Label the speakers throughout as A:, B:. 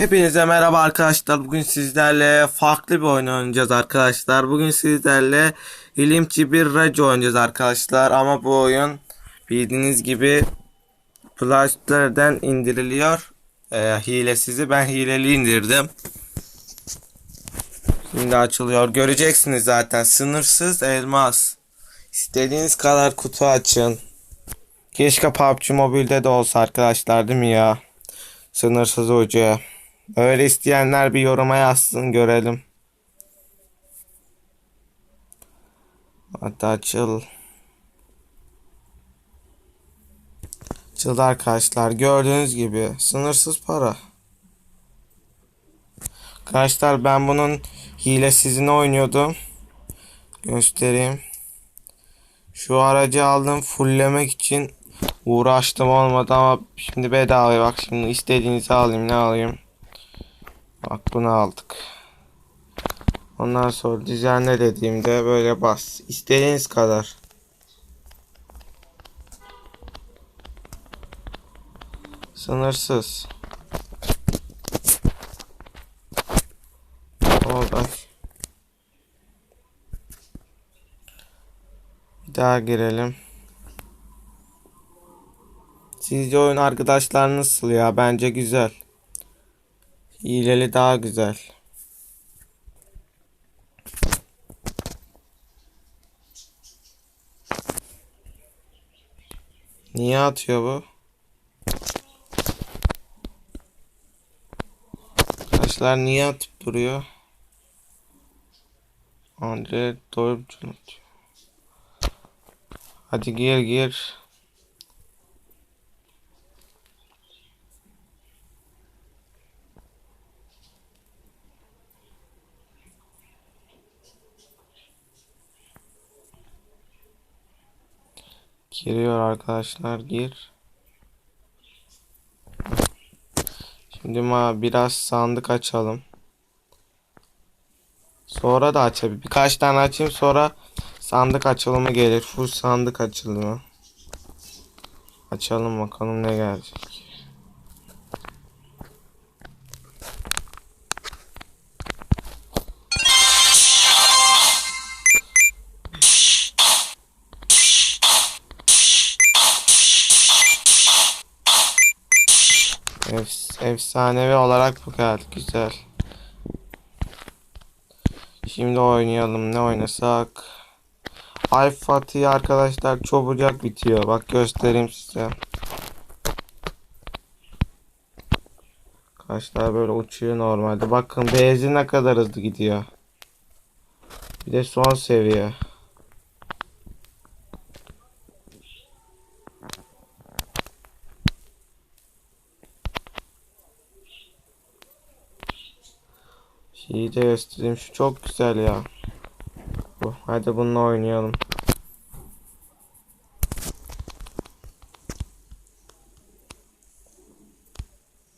A: Hepinize merhaba arkadaşlar. Bugün sizlerle farklı bir oyun oynayacağız arkadaşlar. Bugün sizlerle ilimçi bir rac oynayacağız arkadaşlar. Ama bu oyun bildiğiniz gibi Play indiriliyor. Ee, hilesizi ben hileli indirdim. Şimdi açılıyor. Göreceksiniz zaten. Sınırsız elmas. İstediğiniz kadar kutu açın. Keşke PUBG Mobile'de de olsa arkadaşlar değil mi ya? Sınırsız ucu. Öyle isteyenler bir yoruma yazsın görelim. Hatta açıl. Açıldı arkadaşlar. Gördüğünüz gibi sınırsız para. Arkadaşlar ben bunun hilesizini oynuyordum. Göstereyim. Şu aracı aldım fulllemek için uğraştım olmadı ama şimdi bedava bak şimdi istediğinizi alayım ne alayım. Bak bunu aldık. Ondan sonra düzenle dediğimde böyle bas. İstediğiniz kadar. Sınırsız. Oldu. Bir daha girelim. Sizce oyun arkadaşlar nasıl ya? Bence güzel. Hileli daha güzel. Niye atıyor bu? Arkadaşlar niye atıp duruyor? Andre atıyor. Hadi gir gir. Giriyor arkadaşlar gir. Şimdi ma biraz sandık açalım. Sonra da açabilir. Birkaç tane açayım sonra sandık açılımı gelir. Full sandık açılımı. Açalım bakalım ne gelecek. Efsanevi olarak bu geldi. Güzel. Şimdi oynayalım. Ne oynasak? Ay Fatih arkadaşlar çabucak bitiyor. Bak göstereyim size. Arkadaşlar böyle uçuyor normalde. Bakın benzin ne kadar hızlı gidiyor. Bir de son seviye. Şeyi de göstereyim. Şu çok güzel ya. Bu. Hadi bununla oynayalım.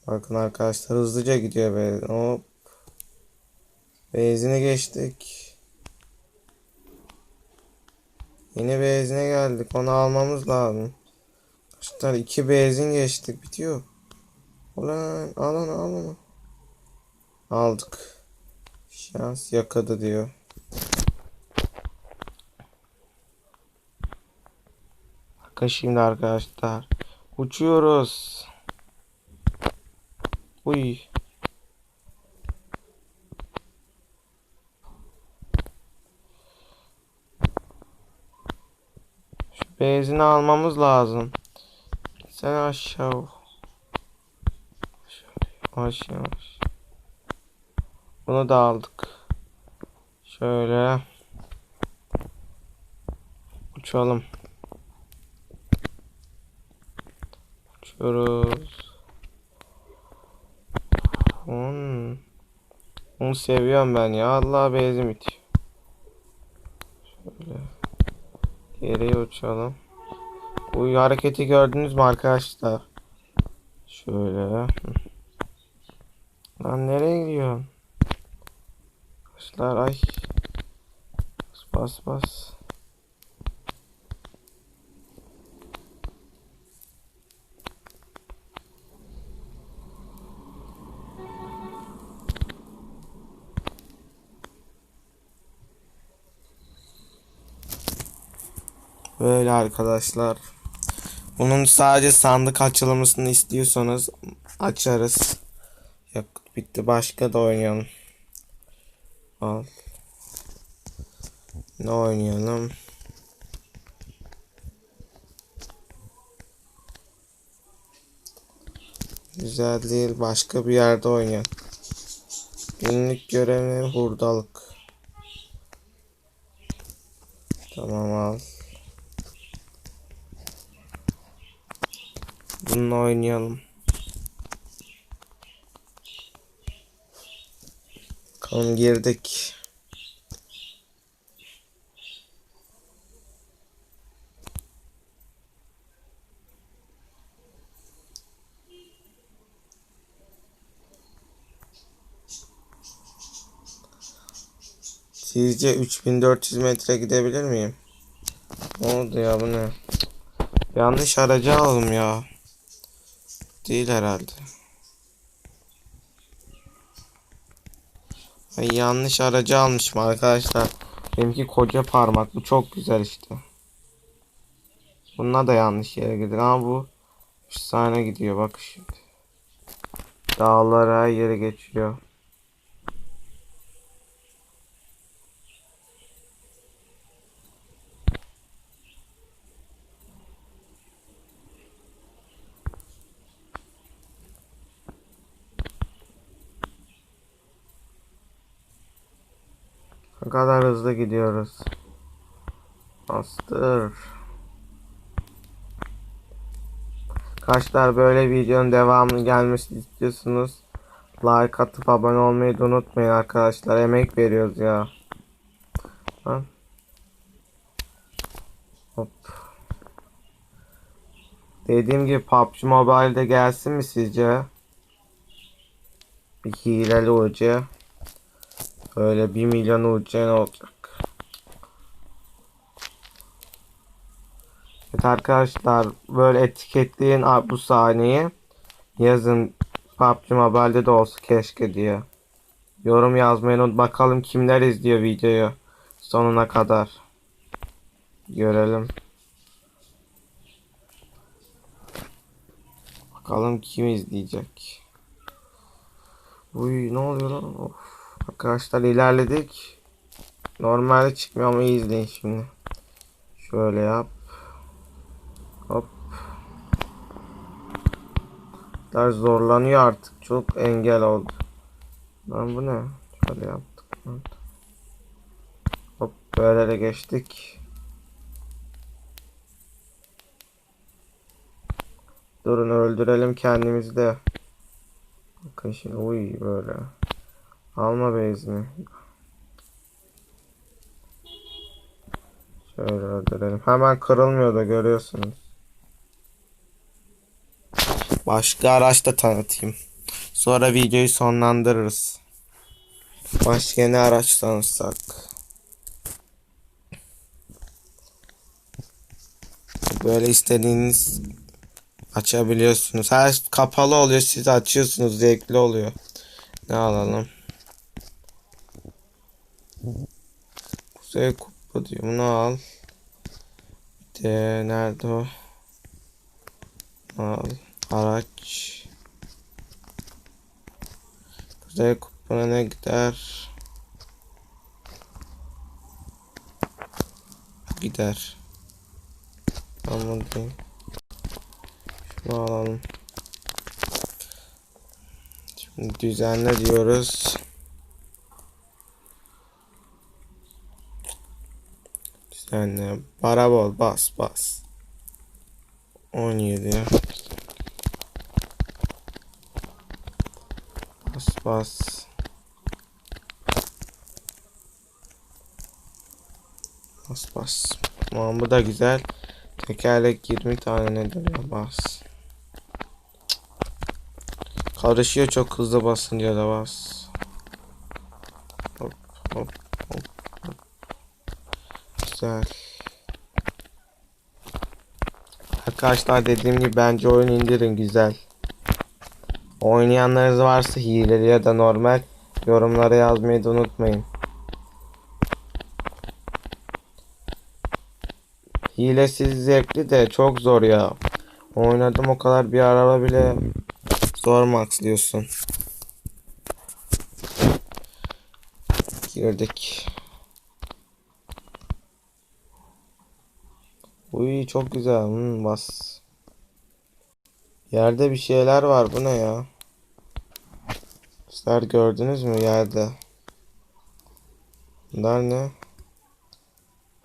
A: Bakın arkadaşlar hızlıca gidiyor be. Hop. Benzine geçtik. Yine benzine geldik. Onu almamız lazım. Arkadaşlar iki benzin geçtik. Bitiyor. Ulan al onu al onu. Aldık. Şans yakadı diyor. Bakın şimdi arkadaşlar. Uçuyoruz. Uy. Şu benzini almamız lazım. Sen aşağı. Aşağı aşağı. Bunu da aldık. Şöyle. Uçalım. Uçuyoruz. Hmm. Onu seviyorum ben ya. Allah benzin. Şöyle. Geriye uçalım. Bu hareketi gördünüz mü arkadaşlar? Şöyle. Lan nereye gidiyorsun? arkadaşlar. Ay. Bas bas bas. Böyle arkadaşlar. Bunun sadece sandık açılmasını istiyorsanız açarız. Yok bitti başka da oynayalım. Al. Ne oynayalım? Güzel değil. Başka bir yerde oynayalım. Günlük görevi hurdalık. Tamam al. Bununla oynayalım. Bakalım girdik. Sizce 3400 metre gidebilir miyim? Ne oldu ya bu ne? Yanlış aracı aldım ya. Değil herhalde. Ay yanlış aracı almışım arkadaşlar. Benimki koca parmak. Bu çok güzel işte. Bununla da yanlış yere gidiyor ama bu efsane gidiyor bak şimdi. Dağlara yere geçiyor. Ne kadar hızlı gidiyoruz. Bastır. Kaçlar böyle videonun devamını gelmesini istiyorsunuz. Like atıp abone olmayı da unutmayın arkadaşlar. Emek veriyoruz ya. Ha? Hop. Dediğim gibi PUBG Mobile'de gelsin mi sizce? Bir hileli hoca. Öyle 1 milyon ne olacak? Evet arkadaşlar böyle etiketleyin bu sahneyi. Yazın PUBG Mobile'de de olsa keşke diye. Yorum yazmayı unut. Bakalım kimler izliyor videoyu sonuna kadar. Görelim. Bakalım kim izleyecek. Uy ne oluyor lan? Of. Arkadaşlar ilerledik. Normalde çıkmıyor ama izleyin şimdi. Şöyle yap. Hop. Daha zorlanıyor artık. Çok engel oldu. Lan bu ne? Şöyle yaptık. Hop böyle de geçtik. Durun öldürelim kendimizi de. Bakın şimdi uy böyle. Alma bezini. Şöyle öldürelim. Hemen kırılmıyor da görüyorsunuz. Başka araç da tanıtayım. Sonra videoyu sonlandırırız. Başka ne araç tanıtsak? Böyle istediğiniz açabiliyorsunuz. Her kapalı oluyor siz açıyorsunuz zevkli oluyor. Ne alalım? Kuzey kupa diyor. Bunu al. Bir de nerede o? Al. Araç. Kuzey kupana ne gider? Gider. Değil. Şunu alalım. Şimdi düzenle diyoruz. Düzenle. Parabol bas bas. 17. Bas bas. Bas bas. Tamam bu da güzel. Tekerlek 20 tane nedir ya bas. Karışıyor çok hızlı basınca da bas. Hop hop hop. hop. Güzel. Arkadaşlar dediğim gibi bence oyun indirin güzel. Oynayanlarınız varsa hileli ya da normal yorumlara yazmayı da unutmayın. Hilesiz zevkli de çok zor ya. Oynadım o kadar bir araba bile zor maxlıyorsun. Girdik. Uy çok güzel. Hmm, bas. Yerde bir şeyler var. Bu ne ya? Sizler gördünüz mü yerde? Bunlar ne?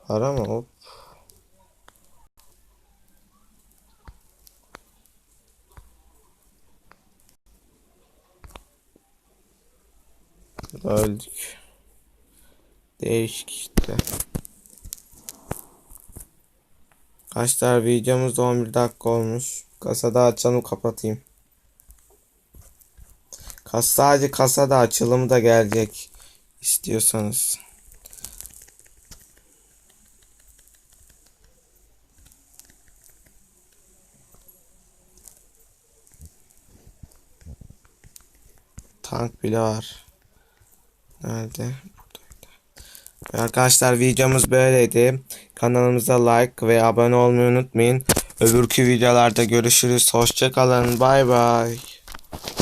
A: Para mı? Hop. Öldük. Değişik işte. Kaçlar videomuz da 11 dakika olmuş. Kasada açalım kapatayım. Kas sadece kasada açılımı da gelecek istiyorsanız. Tank bile var. Nerede? Buradaydı. Arkadaşlar videomuz böyleydi. Kanalımıza like ve abone olmayı unutmayın. Öbürkü videolarda görüşürüz. Hoşçakalın. Bay bay.